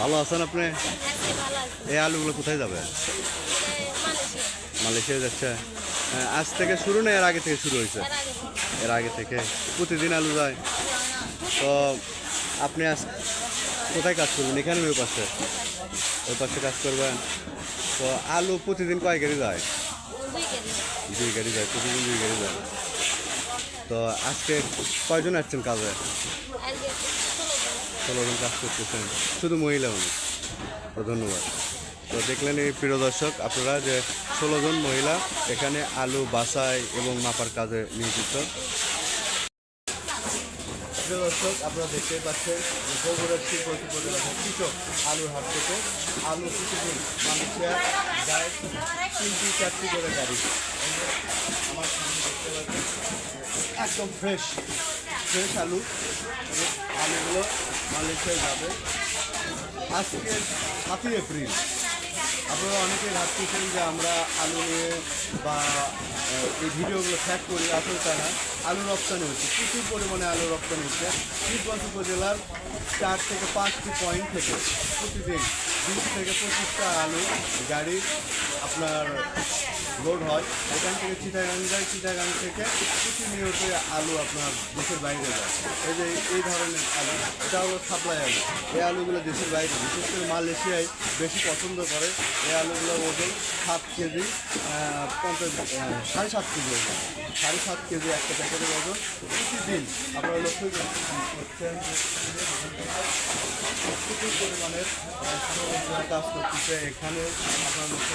ভালো আছেন আপনি? এই আলুগুলো কোথায় যাবে? মালয়েশিয়া যাচ্ছে। হ্যাঁ, আজ থেকে শুরু না এর আগে থেকে শুরু হয়েছে? এর আগে থেকে। প্রতিদিন আলু যায়। তো আপনি আজ কোথায় কাজ করবেন? এখানে ওই পাশে? ওই পাশে কাজ করবেন? তো আলু প্রতিদিন কয় গাড়ি যায়? দুই গাড়ি যায় প্রতিদিন দুই গাড়ি যায়। তো আজকে কয়জন আসছেন কাজে? ষোলো জন কাজ করতেছেন, শুধু মহিলা তো ধন্যবাদ। তো দেখলেন এই প্রিয় দর্শক, আপনারা যে ষোলো জন মহিলা এখানে আলু, বাছাই এবং মাপার কাজে নিয়োজিত। প্রিয় দর্শক, আপনারা দেখতে পাচ্ছেন কৃষক আলুর হাট থেকে আলু প্রতিদিন মানুষের গায়ে তিনটি, চারটি করে গাড়ি। আমার দেখতে পাচ্ছেন, একদম ফ্রেশ ফ্রেশ আলু। আলুগুলো মালয়েশিয়ায় যাবে আজকে সাতই এপ্রিল। আপনারা অনেকে ভাবতেছেন যে আমরা আলু নিয়ে বা এই ভিডিওগুলো ফ্যাক করি, আসলে তা না। আলু রপ্তানি হচ্ছে, প্রচুর পরিমাণে আলু রপ্তানি হচ্ছে। শিবগঞ্জ উপজেলার চার থেকে পাঁচটি পয়েন্ট থেকে প্রতিদিন বিশ থেকে পঁচিশটা আলু গাড়ি আপনার লোড হয়, এখান থেকে চিটাগাং যায়, চিটাগাং থেকে প্রতিনিয়ত আলু আপনার দেশের বাইরে যায়। এই যে এই ধরনের আলু, এটা হলো সাপ্লাই আলু। এই আলুগুলো দেশের বাইরে, বিশেষ করে মালয়েশিয়ায় বেশি পছন্দ করে। এই আলুগুলো ওজন সাত কেজি পঞ্চাশ সাড়ে সাত কেজি ওজন। সাড়ে সাত কেজি একটা প্যাকেটের ওজন প্রতিদিন আপনারা লক্ষ্য করছেন প্রচুর পরিমাণের কাজ করতেছে। এখানে আপনারা লক্ষ্য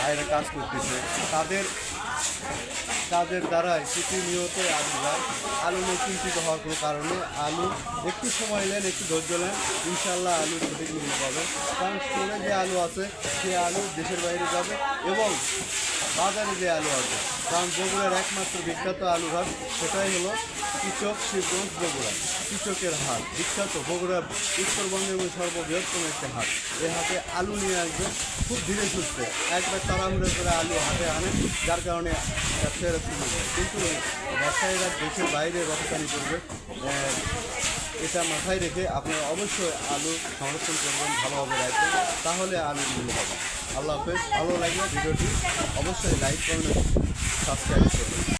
বাইরে কাজ করতেছে। তাদের তাদের দ্বারাই প্রতিনিয়ত আলু যায় আলু নিয়ে চিন্তিত হওয়ার কোনো কারণে আলু একটু সময় নেন, একটু ধৈর্য নেন ইনশাল্লাহ আলু সঠিক মূল্য পাবেন। কারণ স্টোরে যে আলু আছে, সে আলু দেশের বাইরে যাবে এবং বাজারে যে আলু আছে, কারণ বগুড়ার একমাত্র বিখ্যাত আলু হাট সেটাই হলো কৃষক শিবগঞ্জ বগুড়া। কৃষকের হাট, বিখ্যাত বগুড়ার উত্তরবঙ্গের সর্ববৃহত্তম একটি হাট। এ হাটে আলু নিয়ে আসবে, খুব ধীরে সুস্থে। একবার তাড়াহুড়ো করে আলু হাতে আনে, যার কারণে ব্যবসায়ীরা কিন্তু ব্যবসায়ীরা দেশের বাইরে রপ্তানি করবে এটা মাথায় রেখে আপনারা অবশ্যই আলু সংরক্ষণ করবেন, ভালোভাবে রাখবেন, তাহলে আলু মূল্য পাবেন আল্লাহ হাফেজ, ভালো লাগলে ভিডিওটি অবশ্যই লাইক করবেন, সাবস্ক্রাইব করবেন।